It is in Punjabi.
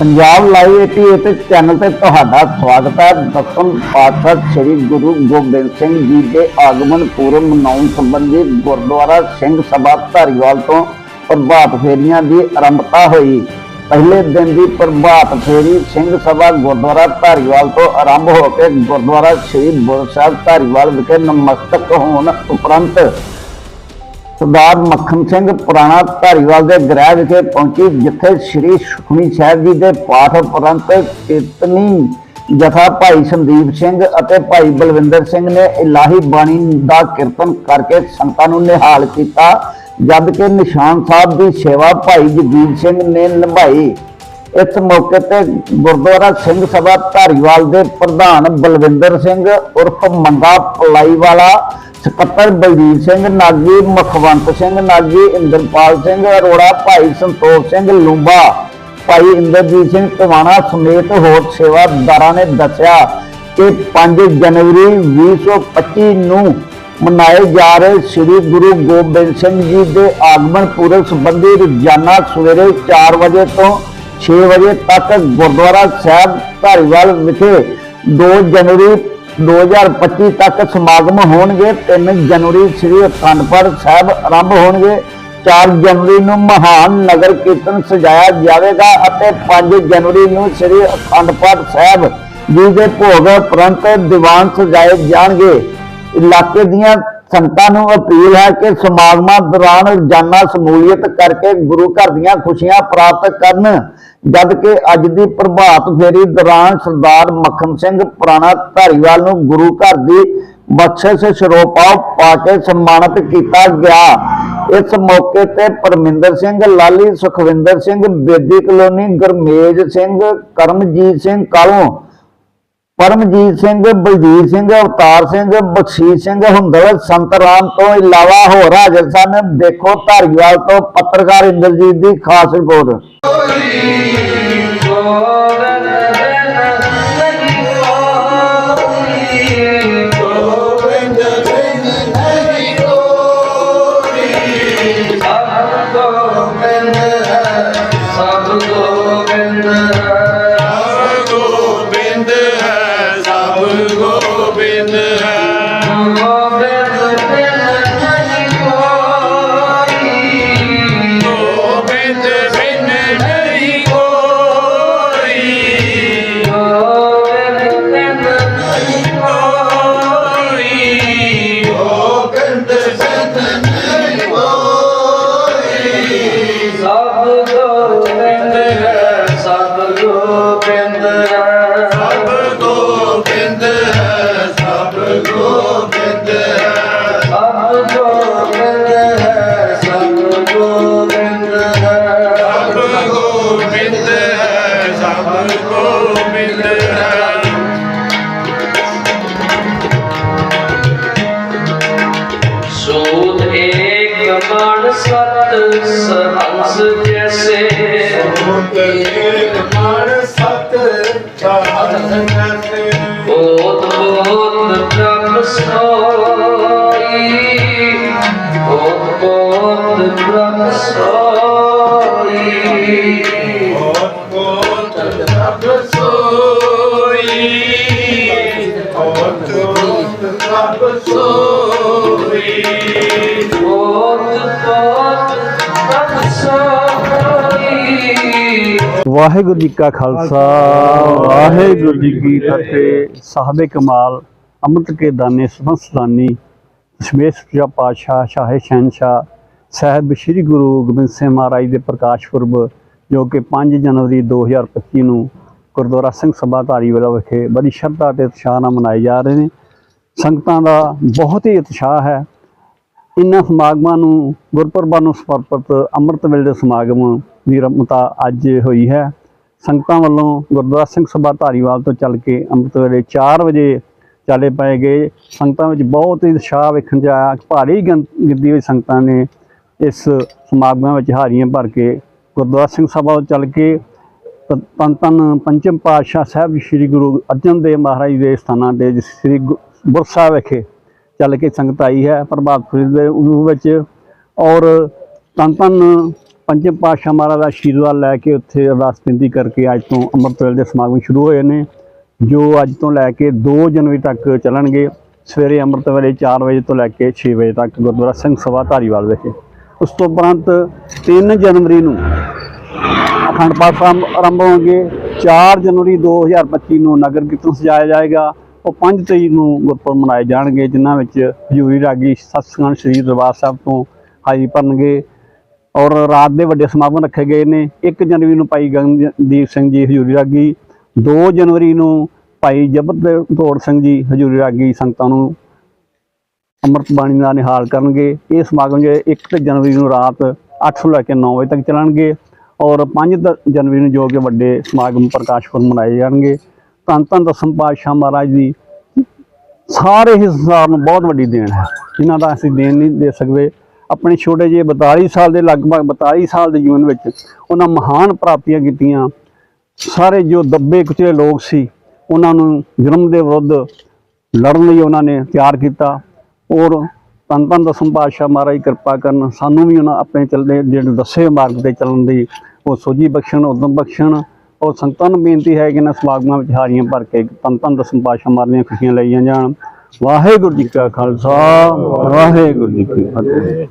ਪੰਜਾਬ ਲਾਈਵ 88 ਚੈਨਲ ਤੇ ਤੁਹਾਡਾ ਸਵਾਗਤ ਹੈ। ਦਸਮ ਪਾਤਸ਼ਾਹ ਸ੍ਰੀ ਗੁਰੂ ਗੋਬਿੰਦ ਸਿੰਘ ਜੀ ਦੇ ਆਗਮਨ ਪੂਰਬ ਮਨਾਉਣ ਸੰਬੰਧੀ ਗੁਰਦੁਆਰਾ ਸਿੰਘ ਸਭਾ ਧਾਰੀਵਾਲ ਤੋਂ ਪ੍ਰਭਾਤ ਫੇਰੀਆਂ ਦੀ ਆਰੰਭਤਾ ਹੋਈ। ਪਹਿਲੇ ਦਿਨ ਦੀ ਪ੍ਰਭਾਤ ਫੇਰੀ ਸਿੰਘ ਸਭਾ ਗੁਰਦੁਆਰਾ ਧਾਰੀਵਾਲ ਤੋਂ ਆਰੰਭ ਹੋ ਕੇ ਗੁਰਦੁਆਰਾ ਸ੍ਰੀ ਬੁਰ ਸਾਹਿਬ ਧਾਰੀਵਾਲ ਵਿਖੇ ਨਮਸਤਕ ਹੋਣ ਉਪਰੰਤ ਸਰਦਾਰ ਮੱਖਣ ਸਿੰਘ ਪੁਰਾਣਾ ਧਾਰੀਵਾਲ ਦੇ ਗ੍ਰਹਿ ਵਿਖੇ ਪਹੁੰਚੀ, ਜਿੱਥੇ ਸ੍ਰੀ ਸੁਖਮਨੀ ਸਾਹਿਬ ਜੀ ਦੇ ਪਾਠ ਉਪਰੰਤ ਕੀਰਤਨੀ ਜਥਾ ਭਾਈ ਸੰਦੀਪ ਸਿੰਘ ਅਤੇ ਭਾਈ ਬਲਵਿੰਦਰ ਸਿੰਘ ਨੇ ਇਲਾਹੀ ਬਾਣੀ ਦਾ ਕੀਰਤਨ ਕਰਕੇ ਸੰਤਾਂ ਨੂੰ ਨਿਹਾਲ ਕੀਤਾ, ਜਦ ਕਿ ਨਿਸ਼ਾਨ ਸਾਹਿਬ ਦੀ ਸੇਵਾ ਭਾਈ ਜਗੀਰ ਸਿੰਘ ਨੇ ਨਿਭਾਈ। ਇਸ ਮੌਕੇ ਤੇ ਗੁਰਦੁਆਰਾ ਸਿੰਘ ਸਭਾ ਧਾਰੀਵਾਲ ਦੇ ਪ੍ਰਧਾਨ ਬਲਵਿੰਦਰ ਸਿੰਘ ਉਰਫ ਮੰਗਾ ਪਲਾਈ ਵਾਲਾ ਸਕੱਤਰ ਬਲਜੀਤ ਸਿੰਘ, ਨਾਗੀ ਮਖਵੰਤ ਸਿੰਘ, ਨਾਗੀ ਇੰਦਰਪਾਲ ਸਿੰਘ, ਅਰੋੜਾ ਭਾਈ ਸੰਤੋਖ ਸਿੰਘ, ਲੂੰਬਾ ਭਾਈ ਇੰਦਰਜੀਤ ਸਿੰਘ ਟਵਾਣਾ ਸਮੇਤ ਹੋਰ ਸੇਵਾਦਾਰਾਂ ਨੇ ਦੱਸਿਆ ਕਿ 5 ਜਨਵਰੀ 2025 ਨੂੰ ਮਨਾਏ ਜਾ ਰਹੇ ਸ੍ਰੀ ਗੁਰੂ ਗੋਬਿੰਦ ਸਿੰਘ ਜੀ ਦੇ ਆਗਮਨ ਪੁਰਬ ਸੰਬੰਧੀ ਰੋਜ਼ਾਨਾ ਸਵੇਰੇ 4 ਵਜੇ ਤੋਂ 6 ਵਜੇ ਤੱਕ ਗੁਰਦੁਆਰਾ ਸਾਹਿਬ ਧਾਰੀਵਾਲ ਵਿਖੇ 2 ਜਨਵਰੀ 2025 ਤੱਕ ਸਮਾਗਮ ਹੋਣਗੇ। 3 ਜਨਵਰੀ ਸ੍ਰੀ ਅਖੰਡ ਪਾਠ ਸਾਹਿਬ ਆਰੰਭ ਹੋਣਗੇ। 4 ਜਨਵਰੀ ਨੂੰ ਮਹਾਨ ਨਗਰ ਕੀਰਤਨ ਸਜਾਇਆ ਜਾਵੇਗਾ ਅਤੇ 5 ਜਨਵਰੀ ਨੂੰ ਸ੍ਰੀ ਅਖੰਡ ਪਾਠ ਸਾਹਿਬ ਜੀ ਦੇ ਭੋਗ ਉਪਰੰਤ ਦੀਵਾਨ ਸਜਾਏ ਜਾਣਗੇ। ਇਲਾਕੇ ਦੀਆਂ ਸੰਤਾਂ ਨੂੰ ਅਪੀਲ ਹੈ ਕਿ ਸਮਾਗਮਾਂ ਦੌਰਾਨ ਰੋਜ਼ਾਨਾ ਸਮੂਲੀਅਤ ਕਰਕੇ ਗੁਰੂ ਘਰ ਦੀਆਂ ਖੁਸ਼ੀਆਂ ਪ੍ਰਾਪਤ ਕਰਨ। ਜਦ ਕਿ ਅੱਜ ਦੀ ਪ੍ਰਭਾਤ ਫੇਰੀ ਦੌਰਾਨ ਸਰਦਾਰ ਮੱਖਣ ਸਿੰਘ ਪੁਰਾਣਾ ਧਾਰੀਵਾਲ ਨੂੰ ਗੁਰੂ ਘਰ ਦੀ ਬਖਸ਼ਿਸ਼ ਸਰੋਪਾ ਪਾ ਕੇ ਸਨਮਾਨਿਤ ਕੀਤਾ ਗਿਆ। ਇਸ ਮੌਕੇ ਤੇ ਪਰਮਿੰਦਰ ਸਿੰਘ, ਲਾਲੀ ਸੁਖਵਿੰਦਰ ਸਿੰਘ, ਬੇਦੀ ਕਲੋਨੀ ਗਰਮੇਜ ਸਿੰਘ, ਕਰਮਜੀਤ ਸਿੰਘ ਕਾਲੋਂ ਪਰਮਜੀਤ ਸਿੰਘ, ਬਲਜੀਤ ਸਿੰਘ, ਅਵਤਾਰ ਸਿੰਘ, ਬਖਸ਼ੀਸ਼ ਸਿੰਘ ਹੁੰਦਲ ਸੰਤ ਰਾਮ ਤੋਂ ਇਲਾਵਾ ਹੋਰ ਹਾਜ਼ਰ ਸਨ। ਦੇਖੋ ਧਾਰੀਵਾਲ ਤੋਂ ਪੱਤਰਕਾਰ ਇੰਦਰਜੀਤ ਦੀ ਖਾਸ ਰਿਪੋਰਟ। ਸਭ ਗੋਬਿੰਦ ਹੈ ਸਭ ਗੋਬਿੰਦ ਨਿਰਵਾਣ ਸਤ ਸਹੰਸ ਜੈਸੇ। ਸੁਤ ਨਿਰਵਾਣ ਸਤ ਸਹੰਸ ਜੈਸੇ। ਓਤ ਬੋਤ ਪ੍ਰਭ ਸੋਈ। ਓਤ ਬੋਤ ਪ੍ਰਭ ਸੋਈ। ਓਤ ਬੋਤ ਪ੍ਰਭ ਸੋਈ। ਓਤ ਬੋਤ ਪ੍ਰਭ ਸੋਈ। ਵਾਹਿਗੁਰੂ ਜੀ ਕਾ ਖਾਲਸਾ, ਵਾਹਿਗੁਰੂ ਜੀ ਕੀ ਫਤਿਹ। ਸਾਹਬੇ ਕਮਾਲ, ਅੰਮ੍ਰਿਤ ਕੇ ਦਾਨੇ ਸਮਸਦਾਨੀ ਦਸ਼ਮੇਸ਼ ਪੁਜਾ ਪਾਤਸ਼ਾਹ, ਸ਼ਾਹੇ ਸ਼ਹਿਨਸ਼ਾਹ, ਸਾਹਿਬ ਸ੍ਰੀ ਗੁਰੂ ਗੋਬਿੰਦ ਸਿੰਘ ਮਹਾਰਾਜ ਦੇ ਪ੍ਰਕਾਸ਼ ਪੁਰਬ, ਜੋ ਕਿ 5 ਜਨਵਰੀ 2025 ਨੂੰ ਗੁਰਦੁਆਰਾ ਸਿੰਘ ਸਭਾ ਧਾਰੀਵਾਲ ਵਿਖੇ ਬੜੀ ਸ਼ਰਧਾ ਤੇ ਉਤਸ਼ਾਹ ਨਾਲ ਮਨਾਏ ਜਾ ਰਹੇ ਨੇ। ਸੰਗਤਾਂ ਦਾ ਬਹੁਤ ਹੀ ਉਤਸ਼ਾਹ ਹੈ। ਇਨ੍ਹਾਂ ਸਮਾਗਮਾਂ ਨੂੰ ਗੁਰਪੁਰਬਾਂ ਨੂੰ ਸਮਰਪਿਤ ਅੰਮ੍ਰਿਤ ਵੇਲੇ ਦੇ ਸਮਾਗਮ ਦੀ ਰਮਤਾ ਅੱਜ ਹੋਈ ਹੈ। ਸੰਗਤਾਂ ਵੱਲੋਂ ਗੁਰਦੁਆਰਾ ਸਿੰਘ ਸਭਾ ਧਾਰੀਵਾਲ ਤੋਂ ਚੱਲ ਕੇ ਅੰਮ੍ਰਿਤ ਵੇਲੇ 4 ਵਜੇ ਚਾਲੇ ਪਏ ਗਏ। ਸੰਗਤਾਂ ਵਿੱਚ ਬਹੁਤ ਹੀ ਉਤਸ਼ਾਹ ਵੇਖਣ 'ਚ ਆਇਆ। ਭਾਰੀ ਗਿਣ- ਗਿਣਤੀ ਵਿੱਚ ਸੰਗਤਾਂ ਨੇ ਇਸ ਸਮਾਗਮਾਂ ਵਿੱਚ ਹਾਰੀਆਂ ਭਰ ਕੇ ਗੁਰਦੁਆਰਾ ਸਿੰਘ ਸਭਾ ਤੋਂ ਚੱਲ ਕੇ ਤ- ਧੰਨ ਪੰਚਮ ਪਾਤਸ਼ਾਹ ਸਾਹਿਬ ਸ੍ਰੀ ਗੁਰੂ ਅਰਜਨ ਦੇਵ ਮਹਾਰਾਜ ਦੇ ਸਥਾਨਾਂ ਤੇ, ਜਿਸ ਸ੍ਰੀ ਗੁ- ਬੁਰਸਾ ਵਿਖੇ ਚੱਲ ਕੇ ਸੰਗਤ ਆਈ ਹੈ ਪ੍ਰਭਾਤ ਫੇਰੀ ਦੇ ਰੂਪ ਵਿੱਚ। ਔਰ ਧੰਨ ਧੰਨ ਪੰਜਮ ਪਾਤਸ਼ਾਹ ਮਹਾਰਾਜ ਦਾ ਆਸ਼ੀਰਵਾਦ ਲੈ ਕੇ ਉੱਥੇ ਅਰਦਾਸ ਬੇਨਤੀ ਕਰਕੇ ਅੱਜ ਤੋਂ ਅੰਮ੍ਰਿਤ ਵੇਲੇ ਦੇ ਸਮਾਗਮ ਸ਼ੁਰੂ ਹੋਏ ਨੇ, ਜੋ ਅੱਜ ਤੋਂ ਲੈ ਕੇ 2 ਜਨਵਰੀ ਤੱਕ ਚੱਲਣਗੇ। ਸਵੇਰੇ ਅੰਮ੍ਰਿਤ ਵੇਲੇ 4 ਵਜੇ ਤੋਂ ਲੈ ਕੇ 6 ਵਜੇ ਤੱਕ ਗੁਰਦੁਆਰਾ ਸਿੰਘ ਸਭਾ ਧਾਰੀਵਾਲ ਵਿਖੇ। ਉਸ ਤੋਂ ਉਪਰੰਤ 3 ਜਨਵਰੀ ਨੂੰ ਅਖੰਡ ਪਾਠ ਸਾਹਿਬ ਆਰੰਭ ਹੋਣਗੇ। 4 ਜਨਵਰੀ 2025 ਨੂੰ ਨਗਰ ਕੀਰਤਨ ਸਜਾਇਆ ਜਾਏਗਾ। ਉਹ 5 ਤਰੀਕ ਨੂੰ ਗੁਰਪੁਰਬ ਮਨਾਏ ਜਾਣਗੇ, ਜਿਨ੍ਹਾਂ ਵਿੱਚ ਹਜ਼ੂਰੀ ਰਾਗੀ ਸਤਸੰਗ ਸ੍ਰੀ ਦਰਬਾਰ ਸਾਹਿਬ ਤੋਂ ਹਾਜ਼ਰੀ ਭਰਨਗੇ ਔਰ ਰਾਤ ਦੇ ਵੱਡੇ ਸਮਾਗਮ ਰੱਖੇ ਗਏ ਨੇ। 1 ਜਨਵਰੀ ਨੂੰ ਭਾਈ ਗਗਨਦੀਪ ਸਿੰਘ ਜੀ ਹਜ਼ੂਰੀ ਰਾਗੀ 2 ਜਨਵਰੀ ਨੂੰ ਭਾਈ ਜਬਰ ਜਬਰਦੌੜ ਸਿੰਘ ਜੀ ਹਜ਼ੂਰੀ ਰਾਗੀ ਸੰਗਤਾਂ ਨੂੰ ਅੰਮ੍ਰਿਤ ਬਾਣੀ ਦਾ ਨਿਹਾਲ ਕਰਨਗੇ। ਇਹ ਸਮਾਗਮ ਜਿਹੜੇ 1 ਜਨਵਰੀ ਨੂੰ ਰਾਤ 8 ਤੋਂ ਲੈ ਕੇ 9 ਵਜੇ ਤੱਕ ਚੱਲਣਗੇ ਔਰ 5 ਦ- ਜਨਵਰੀ ਨੂੰ ਜੋ ਕਿ ਵੱਡੇ ਸਮਾਗਮ ਪ੍ਰਕਾਸ਼ਪੁਰ ਮਨਾਏ ਜਾਣਗੇ। ਧੰਨ ਧੰਨ ਦਸਮ ਪਾਤਸ਼ਾਹ ਮਹਾਰਾਜ ਦੀ ਸਾਰੇ ਹੀ ਸੰਸਾਰ ਨੂੰ ਬਹੁਤ ਵੱਡੀ ਦੇਣ ਹੈ, ਜਿਨ੍ਹਾਂ ਦਾ ਅਸੀਂ ਦੇਣ ਨਹੀਂ ਦੇ ਸਕਦੇ। ਆਪਣੇ ਛੋਟੇ ਜਿਹੇ 42 ਸਾਲ ਦੇ, ਲਗਭਗ 42 ਸਾਲ ਦੇ ਜੀਵਨ ਵਿੱਚ ਉਹਨਾਂ ਮਹਾਨ ਪ੍ਰਾਪਤੀਆਂ ਕੀਤੀਆਂ। ਸਾਰੇ ਜੋ ਦੱਬੇ ਕੁਚਲੇ ਲੋਕ ਸੀ, ਉਹਨਾਂ ਨੂੰ ਜਨਮ ਦੇ ਵਿਰੁੱਧ ਲੜਨ ਲਈ ਉਹਨਾਂ ਨੇ ਤਿਆਰ ਕੀਤਾ। ਔਰ ਧੰਨ ਧੰਨ ਦਸਮ ਪਾਤਸ਼ਾਹ ਮਹਾਰਾਜ ਕਿਰਪਾ ਕਰਨ, ਸਾਨੂੰ ਵੀ ਉਹਨਾਂ ਆਪਣੇ ਚੱਲਦੇ, ਜਿਹੜੇ ਦੱਸੇ ਮਾਰਗ ਤੇ ਚੱਲਣ ਦੀ ਉਹ ਸੋਝੀ ਬਖਸ਼ਣ, ਉਦਮ ਬਖਸ਼ਣ ਔਰ ਸੰਗਤਾਂ ਨੂੰ ਬੇਨਤੀ ਹੈ ਕਿ ਇਹਨਾਂ ਸਮਾਗਮਾਂ ਵਿੱਚ ਹਾਰੀਆਂ ਭਰ ਕੇ ਧੰਨ ਧੰਨ ਦਸਮ ਪਾਤਸ਼ਾਹ ਮਾਰਨੀਆਂ ਖੁਸ਼ੀਆਂ ਲਈਆਂ ਜਾਣ। ਵਾਹਿਗੁਰੂ ਜੀ ਕਾ ਖਾਲਸਾ, ਵਾਹਿਗੁਰੂ ਜੀ ਕੀ ਫਤਿਹ।